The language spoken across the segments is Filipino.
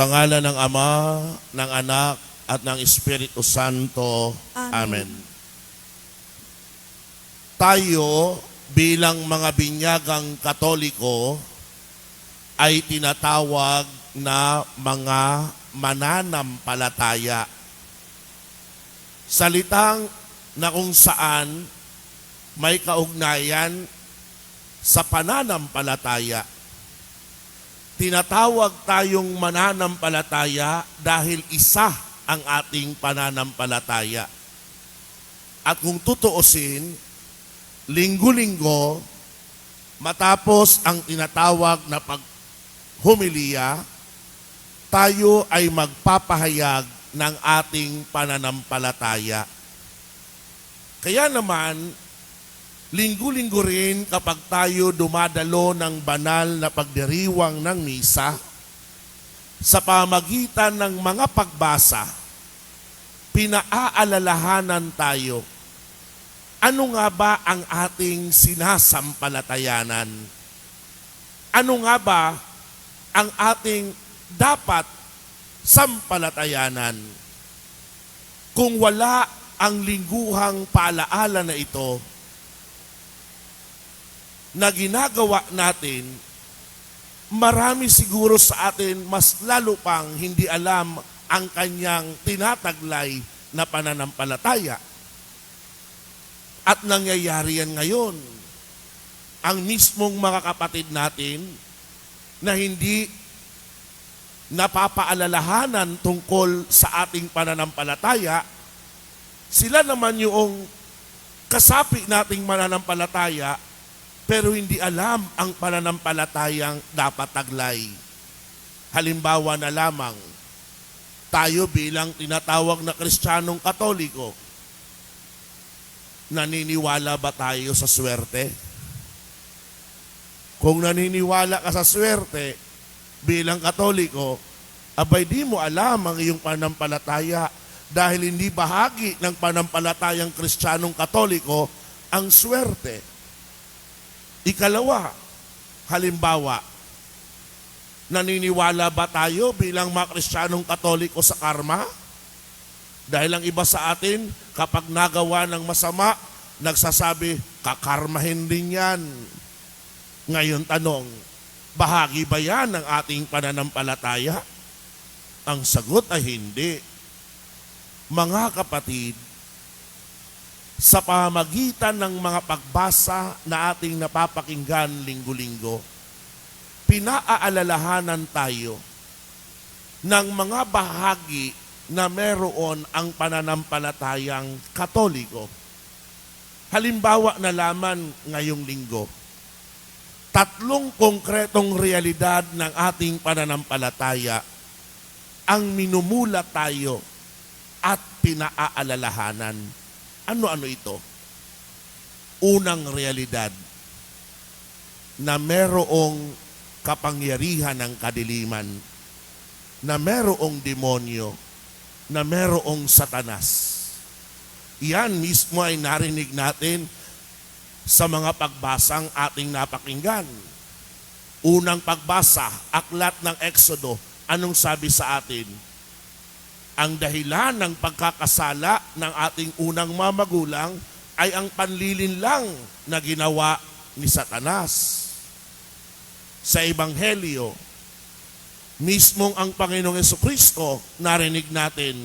Sa ngala ng Ama, ng Anak, at ng Espiritu Santo. Amen. Amen. Tayo bilang mga binyagang Katoliko ay tinatawag na mga mananampalataya. Salitang na kung saan may kaugnayan sa pananampalataya. Tinatawag tayong mananampalataya dahil isa ang ating pananampalataya. At kung tutuusin, linggo-linggo, matapos ang tinatawag na paghumiliya, tayo ay magpapahayag ng ating pananampalataya. Kaya naman, linggo-linggo rin kapag tayo dumadalo ng banal na pagdiriwang ng misa, sa pamagitan ng mga pagbasa, pinaaalalahanan tayo. Ano nga ba ang ating sinasampalatayanan? Ano nga ba ang ating dapat sampalatayanan? Kung wala ang lingguhang paalaala na ito, na ginagawa natin, marami siguro sa atin mas lalo pang hindi alam ang kanyang tinataglay na pananampalataya. At nangyayari yan ngayon. Ang mismong mga kapatid natin na hindi napapaalalahanan tungkol sa ating pananampalataya, sila naman yung kasapi nating mananampalataya pero hindi alam ang pananampalatayang dapat taglay. Halimbawa na lamang, tayo bilang tinatawag na Kristiyanong Katoliko, naniniwala ba tayo sa swerte? Kung naniniwala ka sa swerte bilang Katoliko, abay di mo alam ang iyong pananampalataya dahil hindi bahagi ng panampalatayang Kristiyanong Katoliko ang swerte. Ikalawa, halimbawa, naniniwala ba tayo bilang mga Kristiyanong Katoliko sa karma? Dahil ang iba sa atin, kapag nagawa ng masama, nagsasabi, kakarmahin din yan. Ngayon tanong, bahagi ba yan ng ating pananampalataya? Ang sagot ay hindi. Mga kapatid, sa pamagitan ng mga pagbasa na ating napapakinggan linggo-linggo, pinaaalalahanan tayo ng mga bahagi na meron ang pananampalatayang katoliko. Halimbawa na laman ngayong linggo, tatlong konkretong realidad ng ating pananampalataya ang minumula tayo at pinaaalalahanan. Ano-ano ito? Unang realidad na merong kapangyarihan ng kadiliman, na merong demonyo, na merong satanas. Yan mismo ay narinig natin sa mga pagbasang ating napakinggan. Unang pagbasa, aklat ng Exodo, anong sabi sa atin? Ang dahilan ng pagkakasala ng ating unang mamagulang ay ang panlilin lang na ginawa ni Satanas. Sa Ebanghelyo, mismong ang Panginoong Kristo, narinig natin,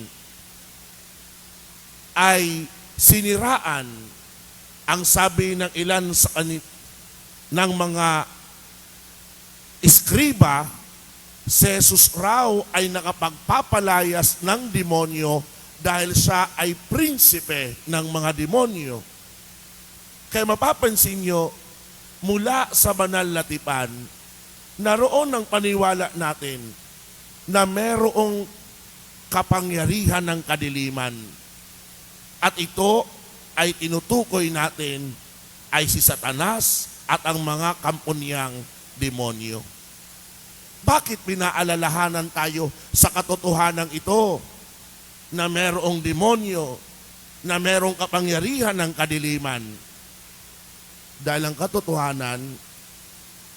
ay siniraan ang sabi ng ilan sa kani, ng mga iskriba si Jesus raw ay nakapagpapalayas ng demonyo dahil siya ay prinsipe ng mga demonyo. Kaya mapapansin nyo, mula sa banal na tipan, naroon ang paniwala natin na merong kapangyarihan ng kadiliman. At ito ay tinutukoy natin ay si Satanas at ang mga kampunyang demonyo. Bakit pinaalalahanan tayo sa katotohanan ito na merong demonyo, na merong kapangyarihan ng kadiliman? Dahil ang katotohanan,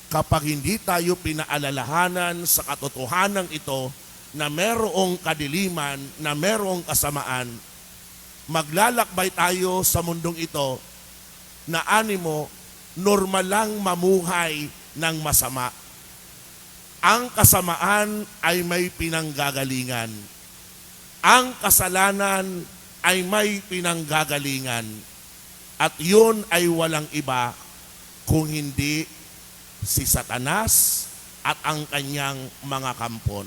kapag hindi tayo pinaalalahanan sa katotohanan ito, na merong kadiliman, na merong kasamaan, maglalakbay tayo sa mundong ito na animo, normal lang mamuhay ng masama. Ang kasamaan ay may pinanggagalingan. Ang kasalanan ay may pinanggagalingan. At yun ay walang iba kung hindi si Satanas at ang kanyang mga kampon.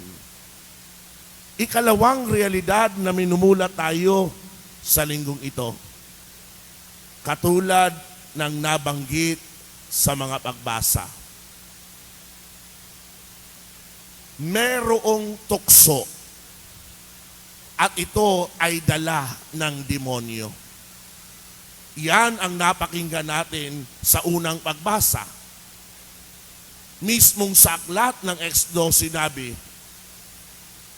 Ikalawang realidad na minumulat tayo sa linggong ito. Katulad ng nabanggit sa mga pagbasa. Merong tukso at ito ay dala ng demonyo. Yan ang napakinggan natin sa unang pagbasa. Mismong sa aklat ng Exodus sinabi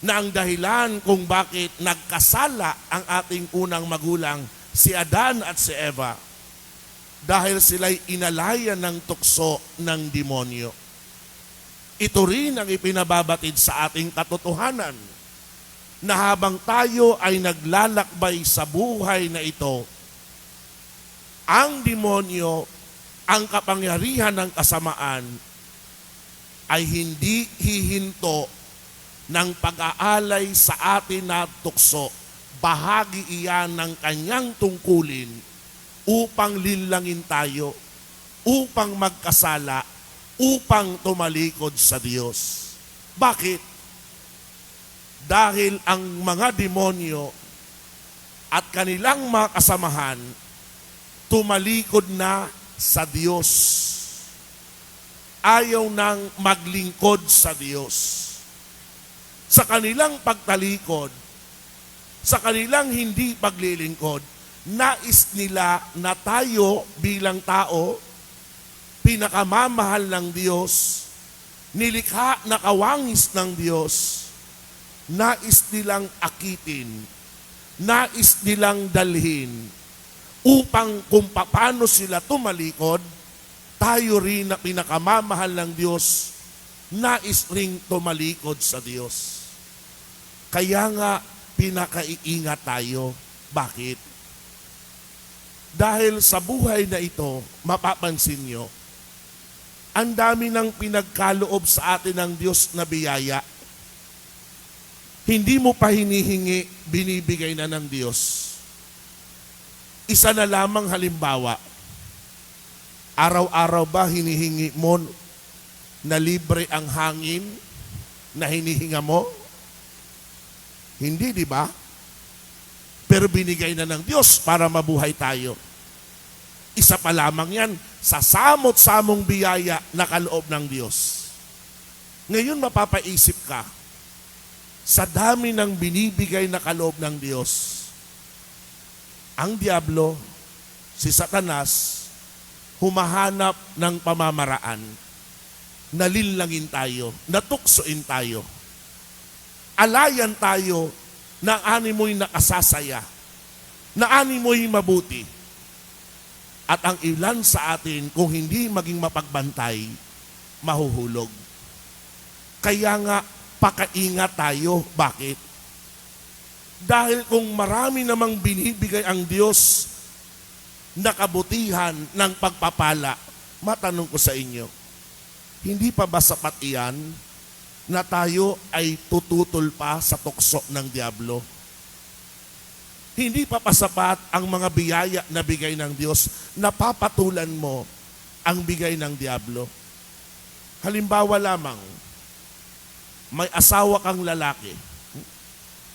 na ang dahilan kung bakit nagkasala ang ating unang magulang, si Adan at si Eva, dahil sila'y inalayan ng tukso ng demonyo. Ito rin ang ipinababatid sa ating katotohanan na habang tayo ay naglalakbay sa buhay na ito, ang demonyo, ang kapangyarihan ng kasamaan, ay hindi hihinto ng pag-aalay sa atin na tukso. Bahagi iyan ng kanyang tungkulin upang linlangin tayo, upang magkasala, upang tumalikod sa Diyos. Bakit? Dahil ang mga demonyo at kanilang mga kasamahan tumalikod na sa Diyos. Ayaw nang maglingkod sa Diyos. Sa kanilang pagtalikod, sa kanilang hindi paglilingkod, nais nila na tayo bilang tao, pinakamamahal ng Diyos, nilikha na kawangis ng Diyos, nais nilang akitin, nais nilang dalhin, upang kung paano sila tumalikod, tayo rin na pinakamamahal ng Diyos, nais ring tumalikod sa Diyos. Kaya nga, pinakaiingat tayo. Bakit? Dahil sa buhay na ito, mapapansin nyo, ang dami ng pinagkaloob sa atin ng Diyos na biyaya. Hindi mo pa hinihingi, binibigay na ng Diyos. Isa na lamang halimbawa, araw-araw ba hinihingi mo na libre ang hangin na hinihinga mo? Hindi, di ba? Pero binigay na ng Diyos para mabuhay tayo. Isa pa lamang yan sa samot-samong biyaya na kaloob ng Diyos. Ngayon mapapaisip ka, sa dami ng binibigay na kaloob ng Diyos, ang Diablo, si Satanas, humahanap ng pamamaraan. Nalinlangin tayo, natuksoin tayo. Alayan tayo na animoy nakasasaya, na animoy mabuti. At ang ilan sa atin, kung hindi maging mapagbantay, mahuhulog. Kaya nga, pakaingat tayo. Bakit? Dahil kung marami namang binibigay ang Diyos na kabutihan ng pagpapala, matanong ko sa inyo, hindi pa ba sapat iyan na tayo ay tututol pa sa tukso ng Diablo? Hindi pa pasapat ang mga biyaya na bigay ng Diyos na papatulan mo ang bigay ng Diablo. Halimbawa lamang, may asawa kang lalaki.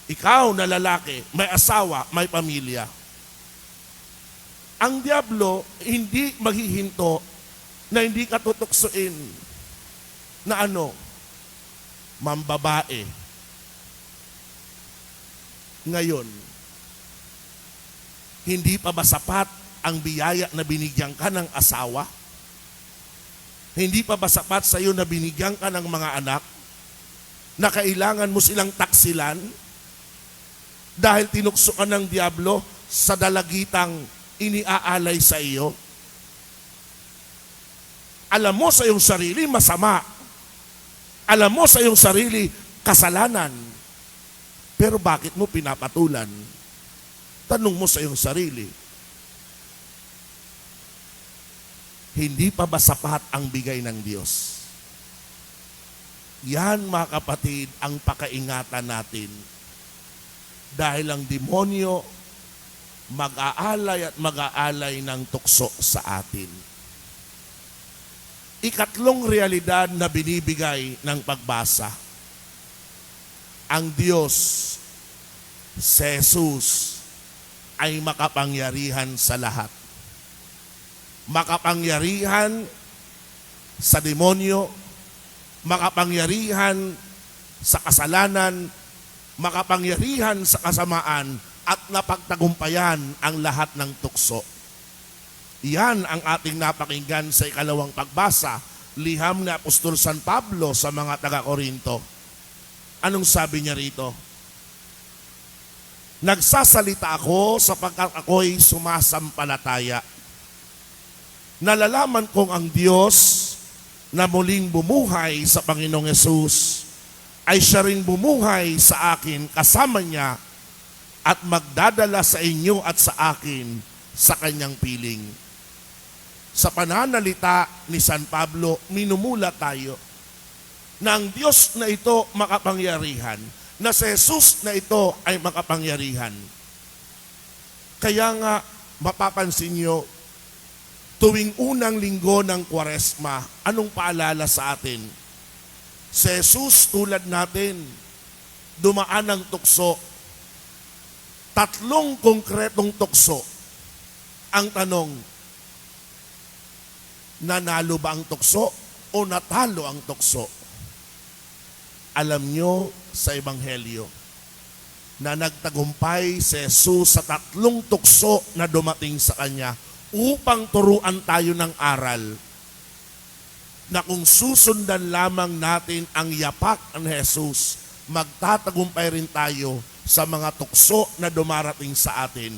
Ikaw na lalaki, may asawa, may pamilya. Ang Diablo hindi maghihinto na hindi ka tutuksoin na ano, mambabae. Ngayon, hindi pa ba sapat ang biyaya na binigyan ka ng asawa? Hindi pa ba sapat sa iyo na binigyan ka ng mga anak na kailangan mo silang taksilan dahil tinukso ka ng Diablo sa dalagitang iniaalay sa iyo? Alam mo sa iyong sarili, masama. Alam mo sa iyong sarili, kasalanan. Pero bakit mo pinapatulan? Tanong mo sa iyong sarili. Hindi pa ba sapat ang bigay ng Diyos? Yan mga kapatid ang pakaingatan natin. Dahil ang demonyo mag-aalay at mag-aalay ng tukso sa atin. Ikatlong realidad na binibigay ng pagbasa. Ang Diyos, si Jesus, ay makapangyarihan sa lahat. Makapangyarihan sa demonyo, makapangyarihan sa kasalanan, makapangyarihan sa kasamaan, at napagtagumpayan ang lahat ng tukso. Yan ang ating napakinggan sa ikalawang pagbasa, liham ni Apostol San Pablo sa mga taga-Korinto. Anong sabi niya rito? Nagsasalita ako sapagkat ako'y sumasampalataya. Nalalaman kong ang Diyos na muling bumuhay sa Panginoong Yesus ay siya rin bumuhay sa akin kasama niya at magdadala sa inyo at sa akin sa kanyang piling. Sa pananalita ni San Pablo, minumula tayo na ang Diyos na ito makapangyarihan, na si Jesus na ito ay makapangyarihan. Kaya nga, mapapansin nyo, tuwing unang linggo ng Kwaresma, anong paalala sa atin? Si Jesus tulad natin, dumaan ng tukso tatlong konkretong tukso. Ang tanong, nanalo ba ang tukso o natalo ang tukso? Alam nyo sa Ebanghelyo na nagtagumpay si Jesus sa tatlong tukso na dumating sa Kanya upang turuan tayo ng aral na kung susundan lamang natin ang yapak ng Jesus, magtatagumpay rin tayo sa mga tukso na dumarating sa atin,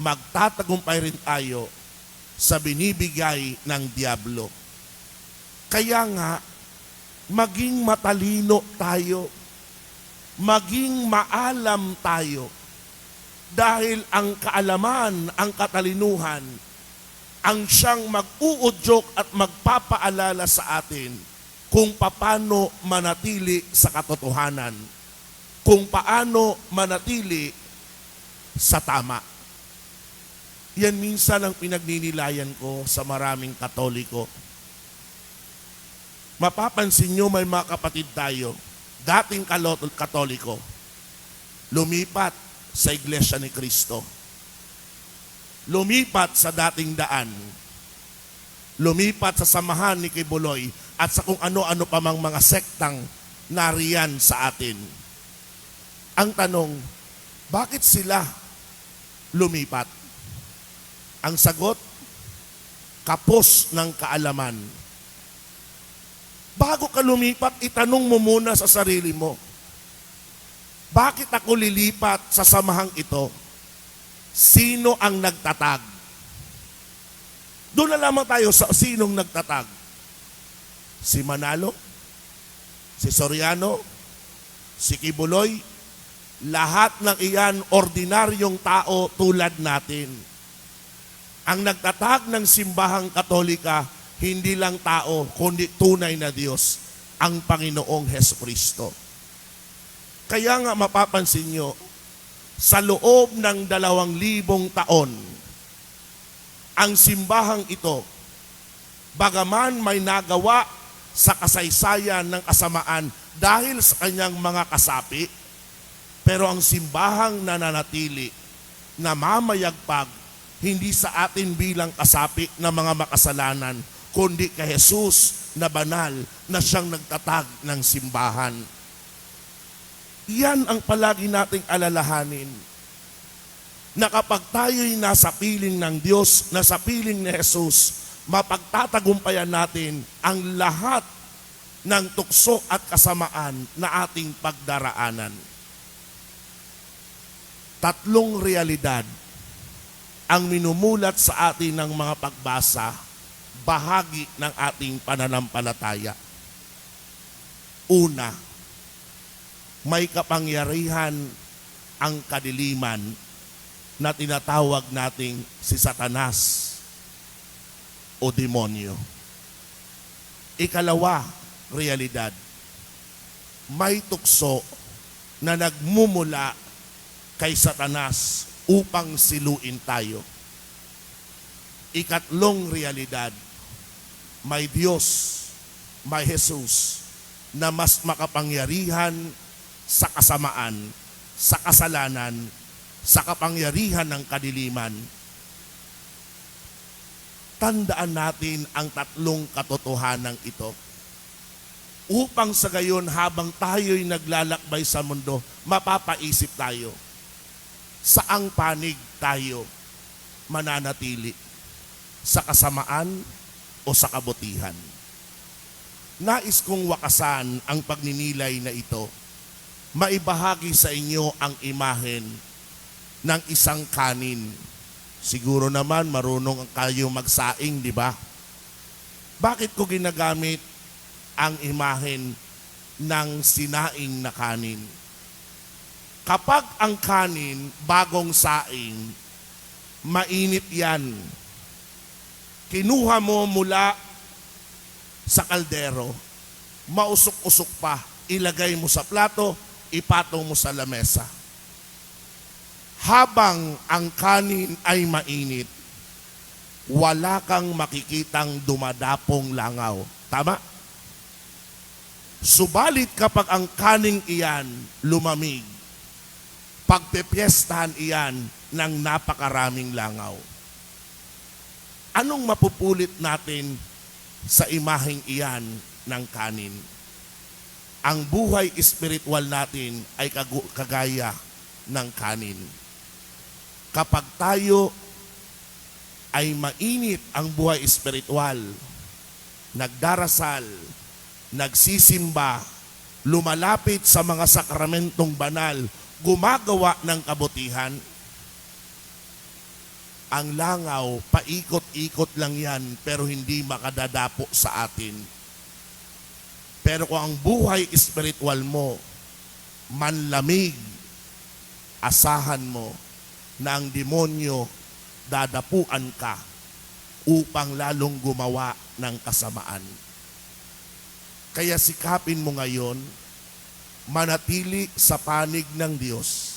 magtatagumpay rin tayo sa binibigay ng Diablo. Kaya nga, maging matalino tayo, maging maalam tayo, dahil ang kaalaman, ang katalinuhan, ang siyang mag-uudyok at magpapaalala sa atin kung paano manatili sa katotohanan kung paano manatili sa tama. Yan minsan ang pinagninilayan ko sa maraming katoliko. Mapapansin nyo may mga kapatid tayo, dating katoliko, lumipat sa Iglesia ni Kristo. Lumipat sa dating daan. Lumipat sa samahan ni Kibuloy at sa kung ano-ano pa mang mga sektang nariyan sa atin ang tanong, bakit sila lumipat? Ang sagot, kapos ng kaalaman. Bago ka lumipat, itanong mo muna sa sarili mo, bakit ako lilipat sa samahang ito? Sino ang nagtatag? Doon na lamang tayo sa sinong nagtatag. Si Manalo? Si Soriano? Si Kibuloy? Lahat ng iyan ordinaryong tao tulad natin. Ang nagtatag ng simbahang katolika, hindi lang tao, kundi tunay na Diyos, ang Panginoong Heso Kristo. Kaya nga mapapansin nyo, sa loob ng dalawang libong taon, ang simbahang ito, bagaman may nagawa sa kasaysayan ng kasamaan dahil sa kanyang mga kasapi, pero ang simbahang nananatili na mamayagpag hindi sa atin bilang kasapi ng mga makasalanan, kundi kay Jesus na banal na siyang nagtatag ng simbahan. Yan ang palagi nating alalahanin na kapag tayo'y nasa piling ng Diyos, nasa piling ni Jesus, mapagtatagumpayan natin ang lahat ng tukso at kasamaan na ating pagdaraanan tatlong realidad ang minumulat sa atin ng mga pagbasa, bahagi ng ating pananampalataya. Una, may kapangyarihan ang kadiliman na tinatawag nating si Satanas o demonyo. Ikalawa, realidad. May tukso na nagmumula kay Satanas upang siluin tayo. Ikatlong realidad, may Diyos, may Jesus na mas makapangyarihan sa kasamaan, sa kasalanan, sa kapangyarihan ng kadiliman. Tandaan natin ang tatlong katotohanan ito. Upang sa gayon habang tayo'y naglalakbay sa mundo, mapapaisip tayo. Saang panig tayo mananatili? Sa kasamaan o sa kabutihan? Nais kong wakasan ang pagninilay na ito. Maibahagi sa inyo ang imahen ng isang kanin. Siguro naman marunong kayo magsaing, di ba? Bakit ko ginagamit ang imahen ng sinaing na kanin? Kapag ang kanin bagong saing, mainit yan. Kinuha mo mula sa kaldero, mausok-usok pa, ilagay mo sa plato, ipatong mo sa lamesa. Habang ang kanin ay mainit, wala kang makikitang dumadapong langaw. Tama? Subalit kapag ang kaning iyan lumamig, pagpepiestahan iyan ng napakaraming langaw. Anong mapupulit natin sa imaheng iyan ng kanin? Ang buhay espiritual natin ay kagaya ng kanin. Kapag tayo ay mainit ang buhay espiritual, nagdarasal, nagsisimba, lumalapit sa mga sakramentong banal, gumagawa ng kabutihan, ang langaw, paikot-ikot lang yan, pero hindi makadadapo sa atin. Pero kung ang buhay espiritual mo, manlamig, asahan mo na ang demonyo dadapuan ka upang lalong gumawa ng kasamaan. Kaya sikapin mo ngayon, manatili sa panig ng Diyos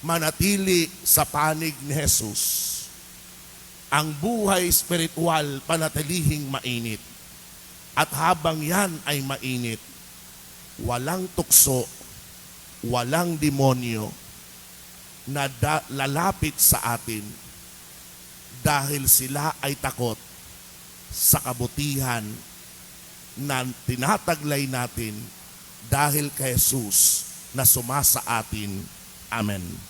manatili sa panig ni Jesus. Ang buhay espiritual panatilihing mainit. At habang yan ay mainit, walang tukso, walang demonyo na da- lalapit sa atin dahil sila ay takot sa kabutihan na tinataglay natin dahil kay Jesus na sumasa atin. Amen.